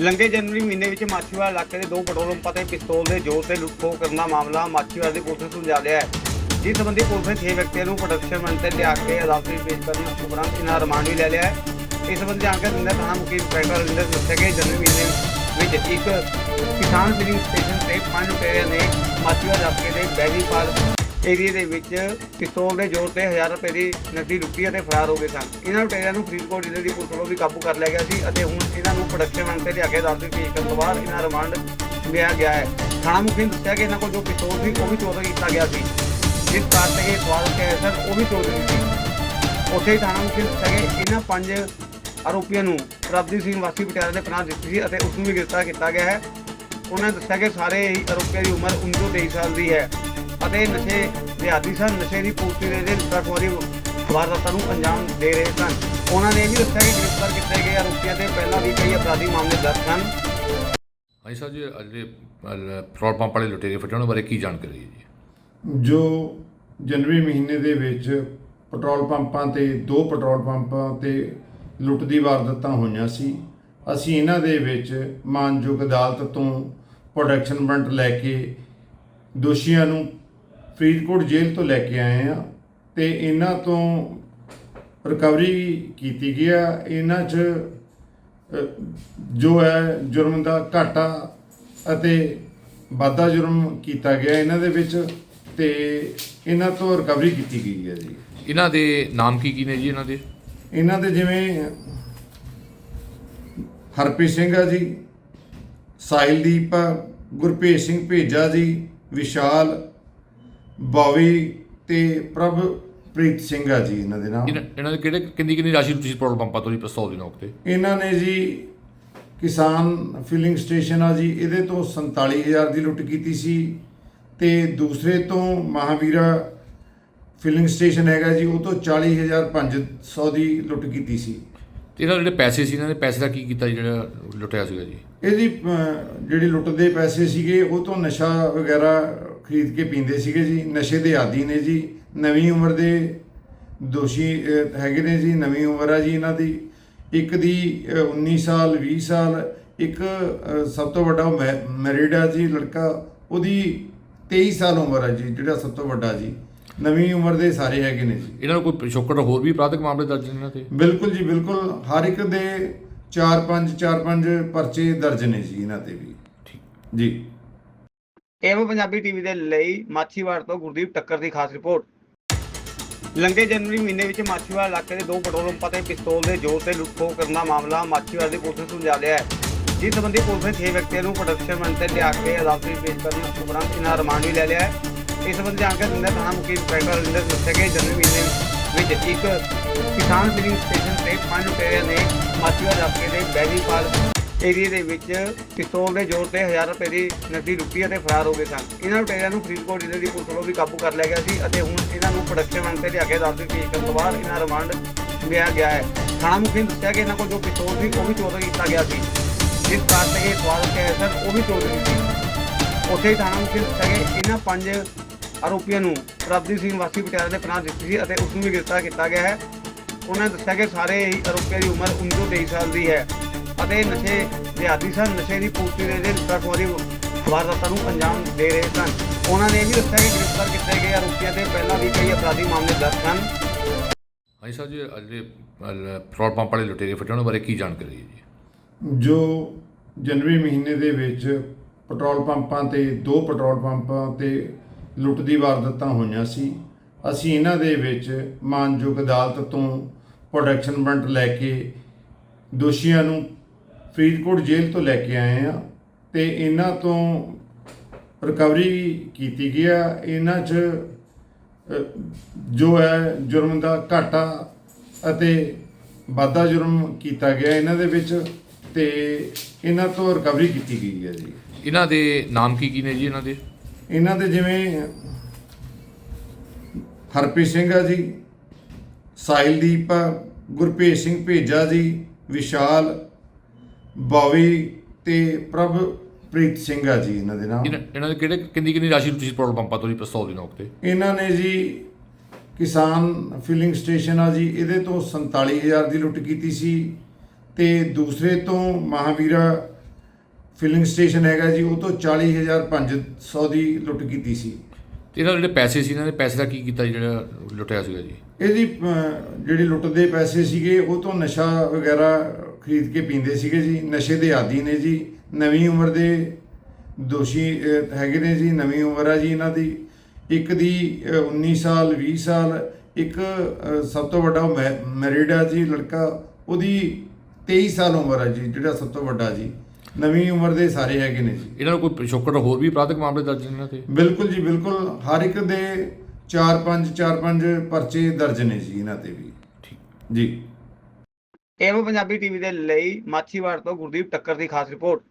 ਲੰਗੇ ਜਨਵਰੀ ਮਹੀਨੇ ਵਿੱਚ ਮਾਛੀਵਾੜਾ ਇਲਾਕੇ ਦੇ ਦੋ ਪੈਟਰੋਲ ਪੰਪਾਂ ਤੇ ਪਿਸਤੌਲ ਦੇ ਜ਼ੋਰ ਤੇ ਲੁੱਟਖੋ ਕਰਨ ਦਾ ਮਾਮਲਾ ਮਾਛੀਵਾੜਾ ਦੀ ਪੁਲਿਸ ਨੇ ਸੁਲਝਾ ਲਿਆ ਹੈ। ਜਿਸ ਸੰਬੰਧੀ ਪੁਲਿਸ ਨੇ 6 ਵਿਅਕਤੀਆਂ ਨੂੰ ਪ੍ਰੋਡਕਸ਼ਨ ਮੰਨ ਤੇ ਲਿਆ ਕੇ ਅਦਾਲਤ ਵਿੱਚ ਪੇਸ਼ ਕਰਨ ਉਪਰੰਤ ਇਹਨਾਂ ਰਿਮਾਂਡ ਵੀ ਲੈ ਲਿਆ ਹੈ। ਇਸ ਸੰਬੰਧੀ ਜਾਣਕਾਰੀ ਦਿੰਦਾ ਥਾਣਾ ਮੁਖੀ ਇੰਸਪੈਕਟਰ ਰਵਿੰਦਰ ਦੱਸਿਆ ਕਿ ਜਨਵਰੀ ਮਹੀਨੇ ਵਿੱਚ ਇੱਕ ਕਿਸਾਨ ਫਿਲਿੰਗ ਸਟੇਸ਼ਨ ਤੇ ਪੰਜ ਲੁਟੇਰਿਆਂ ਨੇ ਮਾਛੀਵਾੜਾ ਇਲਾਕੇ ਦੇ ਬੈਰੀਪਾਲ ਏਰੀਏ ਦੇ ਵਿੱਚ ਪਿਸਤੌਲ ਦੇ ਜ਼ੋਰ ਤੇ 1000 ਰੁਪਏ ਦੀ ਨਕਦੀ ਲੁੱਟੀ ਅਤੇ ਫਰਾਰ ਹੋ ਗਏ ਸਨ। ਇਹਨਾਂ ਲੁਟੇਰਿਆਂ ਨੂੰ ਫਰੀਦਕੋਟ ਜ਼ਿਲ੍ਹੇ ਦੀ ਪੁਲਿਸ ਵੱਲੋਂ ਵੀ ਕਾਬੂ ਕਰ ਲਿਆ ਗਿਆ ਸੀ ਅਤੇ ਹੁਣ ਇਹਨਾਂ ਨੂੰ ਪ੍ਰੋਡਕਸ਼ਨ ਵਾਂਗ ਤੇ ਲਿਆ ਕੇ ਅਦਾਲਤ ਵਿੱਚ ਪੇਸ਼ ਕਰਨ ਤੋਂ ਬਾਅਦ ਇਹਨਾਂ ਰਿਮਾਂਡ ਲਿਆ ਗਿਆ ਹੈ। ਥਾਣਾ ਮੁਖੀ ਨੇ ਦੱਸਿਆ ਕਿ ਇਹਨਾਂ ਕੋਲ ਜੋ ਪਿਸਤੌਲ ਸੀ, ਉਹ ਵੀ ਚੋਰੀ ਕੀਤਾ ਗਿਆ ਸੀ। ਜਿਸ ਕਾਰਨ ਇਹ ਸਵਾਲ ਕੇ ਸਨ, ਉਹ ਵੀ ਚੋਰੀ ਸੀ। ਉੱਥੇ ਹੀ ਥਾਣਾ ਮੁਖੀ ਨੇ ਦੱਸਿਆ ਕਿ ਇਹਨਾਂ ਪੰਜ ਆਰੋਪੀਆਂ ਨੂੰ ਪ੍ਰਭਜੀਤ ਸਿੰਘ ਵਾਸੀ ਪਟਿਆਲਾ ਦੇ ਪਨਾਹ ਦਿੱਤੀ ਸੀ ਅਤੇ ਉਸ ਨੂੰ ਵੀ ਗ੍ਰਿਫਤਾਰ ਕੀਤਾ ਗਿਆ ਹੈ। ਉਹਨਾਂ ਨੇ ਦੱਸਿਆ ਕਿ ਸਾਰੇ ਹੀ ਆਰੋਪੀਆਂ ਦੀ ਉਮਰ 19 ਤੋਂ 23 ਸਾਲ ਦੀ ਹੈ। ਅਤੇ ਨਸ਼ੇ ਦੇ ਆਦੀ ਸਨ ਨਸ਼ੇ ਦੀ ਪੂਰਤੀ ਦੇ ਲਈ ਲੁੱਟਖੋਰੀ ਵਾਰਦਾਤਾਂ ਨੂੰ ਅੰਜਾਮ ਦੇ ਰਹੇ ਸਨ। ਉਹਨਾਂ ਨੇ ਇਹ ਵੀ ਦੱਸਿਆ ਕਿ ਗ੍ਰਿਫਤਾਰ ਕੀਤੇ ਗਏ ਆਰੋਪੀਆਂ ਤੇ ਪਹਿਲਾਂ ਵੀ ਕਈ ਅਪਰਾਧੀ ਮਾਮਲੇ ਦਰਜ ਸਨ। ਹਾਂਜੀ ਸਰ ਜੀ ਜਿਹੜੇ ਪੈਟਰੋਲ ਪੰਪ ਵਾਲੇ ਲੁਟੇਰੇ ਫਟੇ ਉਹਨਾਂ ਬਾਰੇ ਕੀ ਜਾਣਕਾਰੀ ਹੈ ਜੀ? ਜੋ ਜਨਵਰੀ ਮਹੀਨੇ ਦੇ ਵਿੱਚ ਪੈਟਰੋਲ ਪੰਪਾਂ ਤੇ ਦੋ ਪੈਟਰੋਲ ਪੰਪਾਂ ਤੇ ਲੁੱਟ ਦੀ ਵਾਰਦਾਤਾਂ ਹੋਈਆਂ ਸੀ ਅਸੀਂ ਇਹਨਾਂ ਦੇ ਵਿੱਚ ਮਾਨਯੋਗ ਅਦਾਲਤ ਤੋਂ ਪ੍ਰੋਡਕਸ਼ਨ ਵਾਰੰਟ ਲੈ ਕੇ ਦੋਸ਼ੀਆਂ ਨੂੰ ਫਰੀਦਕੋਟ ਜੇਲ੍ਹ ਤੋਂ ਲੈ ਕੇ ਆਏ ਆ ਤੇ ਇਹਨਾਂ ਤੋਂ ਰਿਕਵਰੀ ਕੀਤੀ ਗਿਆ ਇਹਨਾਂ 'ਚ ਜੋ ਹੈ ਜੁਰਮ ਦਾ ਘਾਟਾ ਅਤੇ ਵਾਧਾ ਜੁਰਮ ਕੀਤਾ ਗਿਆ ਇਹਨਾਂ ਦੇ ਵਿੱਚ ਤੇ ਇਹਨਾਂ ਤੋਂ ਰਿਕਵਰੀ ਕੀਤੀ ਗਈ ਹੈ ਜੀ। ਇਹਨਾਂ ਦੇ ਨਾਮ ਕੀ ਕੀ ਨੇ ਜੀ ਇਹਨਾਂ ਦੇ? ਇਹਨਾਂ ਦੇ ਜਿਵੇਂ ਹਰਪ੍ਰੀਤ ਸਿੰਘ ਆ ਜੀ ਸਾਹਿਲਦੀਪ ਆ ਗੁਰਭੇਜ ਸਿੰਘ ਭੇਜਾ ਜੀ ਵਿਸ਼ਾਲ ਬੌਵੀ ਤੇ ਪ੍ਰਭਪ੍ਰੀਤ ਸਿੰਘ ਆ ਜੀ ਇਹਨਾਂ ਦੇ ਨਾਮ। ਇਹਨਾਂ ਇਹਨਾਂ ਦੇ ਕਿਹੜੇ ਕਿੰਨੀ ਕਿੰਨੀ ਰਾਸ਼ੀ ਤੁਸੀਂ ਪੈਟਰੋਲ ਪੰਪਾਂ ਤੋਂ ਜੀ ਪਿਸਤੌਲ ਦੀ ਨੋਕ ਤੇ? ਇਹਨਾਂ ਨੇ ਜੀ ਕਿਸਾਨ ਫਿਲਿੰਗ ਸਟੇਸ਼ਨ ਆ ਜੀ ਇਹਦੇ ਤੋਂ 47000 ਦੀ ਲੁੱਟ ਕੀਤੀ ਸੀ ਤੇ ਦੂਸਰੇ ਤੋਂ ਮਹਾਵੀਰਾ ਫਿਲਿੰਗ ਸਟੇਸ਼ਨ ਹੈਗਾ ਜੀ ਉਹ ਤੋਂ 40500 ਦੀ ਲੁੱਟ ਕੀਤੀ ਸੀ। ਤੇ ਇਹਨਾਂ ਦੇ ਜਿਹੜੇ ਪੈਸੇ ਸੀ ਇਹਨਾਂ ਦੇ ਪੈਸੇ ਦਾ ਕੀ ਕੀਤਾ ਜੀ ਜਿਹੜਾ ਲੁੱਟਿਆ ਸੀਗਾ ਜੀ? ਇਹਦੀ ਅਹ, ਜਿਹੜੀ ਲੁੱਟ ਦੇ ਪੈਸੇ ਸੀਗੇ ਉਹ ਤੋਂ ਨਸ਼ਾ ਵਗੈਰਾ ਖਰੀਦ ਕੇ ਪੀਂਦੇ ਸੀਗੇ ਜੀ। ਨਸ਼ੇ ਦੇ ਆਦੀ ਨੇ ਜੀ। ਨਵੀਂ ਉਮਰ ਦੇ ਦੋਸ਼ੀ ਹੈਗੇ ਨੇ ਜੀ। ਨਵੀਂ ਉਮਰ ਆ ਜੀ ਇਹਨਾਂ ਦੀ। ਇੱਕ ਦੀ ਅਹ, 19 ਸਾਲ 20 ਸਾਲ। ਇੱਕ ਸਭ ਤੋਂ ਵੱਡਾ ਮੈਰਿਡ ਆ ਜੀ ਲੜਕਾ। ਉਹਦੀ 23 ਸਾਲ ਉਮਰ ਆ ਜੀ ਜਿਹੜਾ ਸਭ ਤੋਂ ਵੱਡਾ ਜੀ। ਨਵੀਂ ਉਮਰ ਦੇ ਸਾਰੇ ਹੈਗੇ ਨੇ ਜੀ। ਇਹਨਾਂ ਨੂੰ ਕੋਈ ਪਿਛੋਕੜ ਹੋਰ ਵੀ ਅਪਰਾਧਿਕ ਮਾਮਲੇ ਦਰਜ ਨੇ ਇਹਨਾਂ ਤੇ? ਬਿਲਕੁਲ ਜੀ ਬਿਲਕੁਲ। ਹਰ ਇੱਕ ਦੇ 4-5 4-5 ਪਰਚੇ ਦਰਜ ਨੇ ਜੀ ਇਹਨਾਂ ਤੇ ਵੀ। ਠੀਕ। ਜੀ। ਏਵੋ ਪੰਜਾਬੀ ਟੀਵੀ ਦੇ ਲਈ ਮਾਛੀਵਾੜ ਤੋਂ ਗੁਰਦੀਪ ਟੱਕਰ ਦੀ ਖਾਸ ਰਿਪੋਰਟ। ਲੰਗੇ ਜਨਵਰੀ ਮਹੀਨੇ ਵਿੱਚ ਮਾਛੀਵਾੜਾ ਇਲਾਕੇ ਦੇ ਦੋ ਪੈਟਰੋਲ ਪੰਪਾਂ ਤੇ ਪਿਸਤੌਲ ਦੇ ਜ਼ੋਰ ਤੇ ਲੁੱਟਖੋ ਕਰਨ ਦਾ ਮਾਮਲਾ ਮਾਛੀਵਾੜਾ ਦੀ ਪੁਲਿਸ ਨੇ ਸੁਲਝਾ ਲਿਆ ਹੈ। ਜਿਸ ਸੰਬੰਧੀ ਪੁਲਿਸ ਨੇ 6 ਵਿਅਕਤੀਆਂ ਨੂੰ ਪ੍ਰੋਡਕਸ਼ਨ ਮੰਨ ਤੇ ਲਿਆ ਕੇ ਅਦਾਲਤ ਵਿੱਚ ਪੇਸ਼ ਕਰਨ ਉਪਰੰਤ ਇਹਨਾਂ ਰਿਮਾਂਡ ਵੀ ਲੈ ਲਿਆ ਹੈ। ਇਸ ਸੰਬੰਧੀ ਜਾਣਕਾਰੀ ਦਿੰਦੇ ਥਾਣਾ ਮੁਖੀ ਇੰਸਪੈਕਟਰ ਰਵਿੰਦਰ ਦੱਸਿਆ ਕਿ ਜਨਵਰੀ ਮਹੀਨੇ ਵਿੱਚ ਇੱਕ ਕਿਸਾਨ ਫਿਲਿੰਗ ਸਟੇਸ਼ਨ ਤੇ ਪੰਜ ਲੁਟੇਰਿਆਂ ਨੇ ਮਾਛੀਵਾੜਾ ਇਲਾਕੇ ਦੇ ਬੈਰੀਪਾਲ ਏਰੀਏ ਦੇ ਵਿੱਚ ਪਿਸਤੌਲ ਦੇ ਜ਼ੋਰ ਤੇ 1000 ਰੁਪਏ ਦੀ ਨਕਦੀ ਲੁੱਟੀ ਅਤੇ ਫਰਾਰ ਹੋ ਗਏ ਸਨ। ਇਹਨਾਂ ਲੁਟੇਰਿਆਂ ਨੂੰ ਫਰੀਦਕੋਟ ਜ਼ਿਲ੍ਹੇ ਦੀ ਪੁਲਿਸ ਵੱਲੋਂ ਵੀ ਕਾਬੂ ਕਰ ਲਿਆ ਗਿਆ ਸੀ ਅਤੇ ਹੁਣ ਇਹਨਾਂ ਨੂੰ ਪ੍ਰੋਡਕਸ਼ਨ ਮੰਗ ਤੇ ਲਿਆ ਕੇ ਅਦਾਲਤ ਵਿੱਚ ਪੇਸ਼ ਕਰਨ ਤੋਂ ਬਾਅਦ ਇਹਨਾਂ ਰਿਮਾਂਡ ਲਿਆ ਗਿਆ ਹੈ। ਥਾਣਾ ਮੁਖੀ ਨੇ ਦੱਸਿਆ ਕਿ ਇਹਨਾਂ ਕੋਲ ਜੋ ਪਿਸਤੌਲ ਸੀ, ਉਹ ਵੀ ਚੋਰੀ ਕੀਤਾ ਗਿਆ ਸੀ। ਜਿਸ ਕਾਰ ਤੇ ਇਹ ਸਵਾਰ ਕੇ ਆਏ ਸਨ ਉਹ ਵੀ ਚੋਰੀ ਸੀ। ਉੱਥੇ ਹੀ ਥਾਣਾ ਮੁਖੀ ਨੇ ਦੱਸਿਆ ਕਿ ਇਹਨਾਂ ਪੰਜ ਆਰੋਪੀਆਂ ਨੂੰ ਪ੍ਰਭਜੀਤ ਸਿੰਘ ਵਾਸੀ ਪਟਿਆਲਾ ਦੇ ਪਨਾਹ ਦਿੱਤੀ ਸੀ ਅਤੇ ਉਸ ਨੂੰ ਵੀ ਗ੍ਰਿਫਤਾਰ ਕੀਤਾ ਗਿਆ ਹੈ। ਉਹਨਾਂ ਨੇ ਦੱਸਿਆ ਕਿ ਸਾਰੇ ਹੀ ਆਰੋਪੀਆਂ ਦੀ ਉਮਰ 19 ਤੋਂ 23 ਸਾਲ ਦੀ ਹੈ। ਅਤੇ ਨਸ਼ੇ ਦੇ ਆਦੀ ਸਨ ਨਸ਼ੇ ਦੀ ਪੂਰਤੀ ਦੇ ਲਈ ਲੁੱਟਖੋਰੀ ਵਾਰਦਾਤਾਂ ਨੂੰ ਅੰਜਾਮ ਦੇ ਰਹੇ ਸਨ। ਉਹਨਾਂ ਨੇ ਇਹ ਵੀ ਦੱਸਿਆ ਕਿ ਗ੍ਰਿਫਤਾਰ ਕੀਤੇ ਗਏ ਆਰੋਪੀਆਂ ਤੇ ਪਹਿਲਾਂ ਵੀ ਕਈ ਅਪਰਾਧੀ ਮਾਮਲੇ ਦਰਜ ਸਨ। ਹਾਂਜੀ ਸਰ ਜੀ ਜਿਹੜੇ ਅਹ, ਪੈਟਰੋਲ ਪੰਪ ਵਾਲੇ ਲੁਟੇਰੇ ਫਟੇ ਉਹਨਾਂ ਬਾਰੇ ਕੀ ਜਾਣਕਾਰੀ ਹੈ ਜੀ? ਜੋ ਜਨਵਰੀ ਮਹੀਨੇ ਦੇ ਵਿੱਚ ਪੈਟਰੋਲ ਪੰਪਾਂ ਤੇ ਦੋ ਪੈਟਰੋਲ ਪੰਪਾਂ ਤੇ ਲੁੱਟ ਦੀ ਵਾਰਦਾਤਾਂ ਹੋਈਆਂ ਸੀ ਅਸੀਂ ਇਹਨਾਂ ਦੇ ਵਿੱਚ ਮਾਨਯੋਗ ਅਦਾਲਤ ਤੋਂ ਪ੍ਰੋਡਕਸ਼ਨ ਵਾਰੰਟ ਲੈ ਕੇ ਦੋਸ਼ੀਆਂ ਨੂੰ ਫਰੀਦਕੋਟ ਜੇਲ੍ਹ ਤੋਂ ਲੈ ਕੇ ਆਏ ਆ ਤੇ ਇਹਨਾਂ ਤੋਂ ਰਿਕਵਰੀ ਕੀਤੀ ਗਿਆ ਇਹਨਾਂ 'ਚ ਜੋ ਹੈ ਜੁਰਮ ਦਾ ਘਾਟਾ ਅਤੇ ਵਾਧਾ ਜੁਰਮ ਕੀਤਾ ਗਿਆ ਇਹਨਾਂ ਦੇ ਵਿੱਚ ਤੇ ਇਹਨਾਂ ਤੋਂ ਰਿਕਵਰੀ ਕੀਤੀ ਗਈ ਹੈ ਜੀ। ਇਹਨਾਂ ਦੇ ਨਾਮ ਕੀ ਕੀ ਨੇ ਜੀ ਇਹਨਾਂ ਦੇ? ਇਹਨਾਂ ਦੇ ਜਿਵੇਂ ਹਰਪ੍ਰੀਤ ਸਿੰਘ ਆ ਜੀ ਸਾਹਿਲਦੀਪ ਆ ਗੁਰਭੇਜ ਸਿੰਘ ਭੇਜਾ ਜੀ ਵਿਸ਼ਾਲ ਬੌਵੀ ਤੇ ਪ੍ਰਭਪ੍ਰੀਤ ਸਿੰਘ ਆ ਜੀ ਇਹਨਾਂ ਦੇ ਨਾਮ। ਇਹਨਾਂ ਇਹਨਾਂ ਦੇ ਕਿਹੜੇ ਕਿੰਨੀ ਕਿੰਨੀ ਰਾਸ਼ੀ ਤੁਸੀਂ ਪੈਟਰੋਲ ਪੰਪਾਂ ਤੋਂ ਜੀ ਪਿਸਤੌਲ ਦੀ ਨੋਕ ਤੇ? ਇਹਨਾਂ ਨੇ ਜੀ ਕਿਸਾਨ ਫਿਲਿੰਗ ਸਟੇਸ਼ਨ ਆ ਜੀ ਇਹਦੇ ਤੋਂ 47000 ਦੀ ਲੁੱਟ ਕੀਤੀ ਸੀ ਤੇ ਦੂਸਰੇ ਤੋਂ ਮਹਾਵੀਰਾ ਫਿਲਿੰਗ ਸਟੇਸ਼ਨ ਹੈਗਾ ਜੀ ਉਹ ਤੋਂ 40500 ਦੀ ਲੁੱਟ ਕੀਤੀ ਸੀ। ਤੇ ਇਹਨਾਂ ਦੇ ਜਿਹੜੇ ਪੈਸੇ ਸੀ ਇਹਨਾਂ ਦੇ ਪੈਸੇ ਦਾ ਕੀ ਕੀਤਾ ਜੀ ਜਿਹੜਾ ਲੁੱਟਿਆ ਸੀਗਾ ਜੀ? ਇਹਦੀ ਅਹ, ਜਿਹੜੀ ਲੁੱਟ ਦੇ ਪੈਸੇ ਸੀਗੇ ਉਹ ਤੋਂ ਨਸ਼ਾ ਵਗੈਰਾ ਖਰੀਦ ਕੇ ਪੀਂਦੇ ਸੀਗੇ ਜੀ ਨਸ਼ੇ ਦੇ ਆਦੀ ਨੇ ਜੀ ਨਵੀਂ ਉਮਰ ਦੇ ਦੋਸ਼ੀ ਹੈਗੇ ਨੇ ਜੀ ਨਵੀਂ ਉਮਰ ਆ ਜੀ ਇਹਨਾਂ ਦੀ। ਇੱਕ ਦੀ ਅਹ, 19 ਸਾਲ 20 ਸਾਲ ਇੱਕ ਸਭ ਤੋਂ ਵੱਡਾ ਮੈਰਿਡ ਆ ਜੀ ਲੜਕਾ ਉਹਦੀ 23 ਸਾਲ ਉਮਰ ਆ ਜੀ ਜਿਹੜਾ ਸਭ ਤੋਂ ਵੱਡਾ ਜੀ। ਨਵੀਂ ਉਮਰ ਦੇ ਸਾਰੇ ਹੈਗੇ ਨੇ ਜੀ। ਇਹਨਾਂ ਨੂੰ ਕੋਈ ਪਿਛੋਕੜ ਹੋਰ ਵੀ ਅਪਰਾਧਿਕ ਮਾਮਲੇ ਦਰਜ ਨੇ ਇਹਨਾਂ ਤੇ? ਬਿਲਕੁਲ ਜੀ ਬਿਲਕੁਲ। ਹਰ ਇੱਕ ਦੇ 4-5 4-5 ਪਰਚੇ ਦਰਜ ਨੇ ਜੀ ਇਹਨਾਂ ਤੇ ਵੀ। ਠੀਕ। ਜੀ। ਏਵ ਪੰਜਾਬੀ ਟੀਵੀ ਦੇ ਲਈ ਮਾਛੀਵਾੜ ਤੋਂ ਗੁਰਦੀਪ ਟੱਕਰ ਦੀ ਖਾਸ ਰਿਪੋਰਟ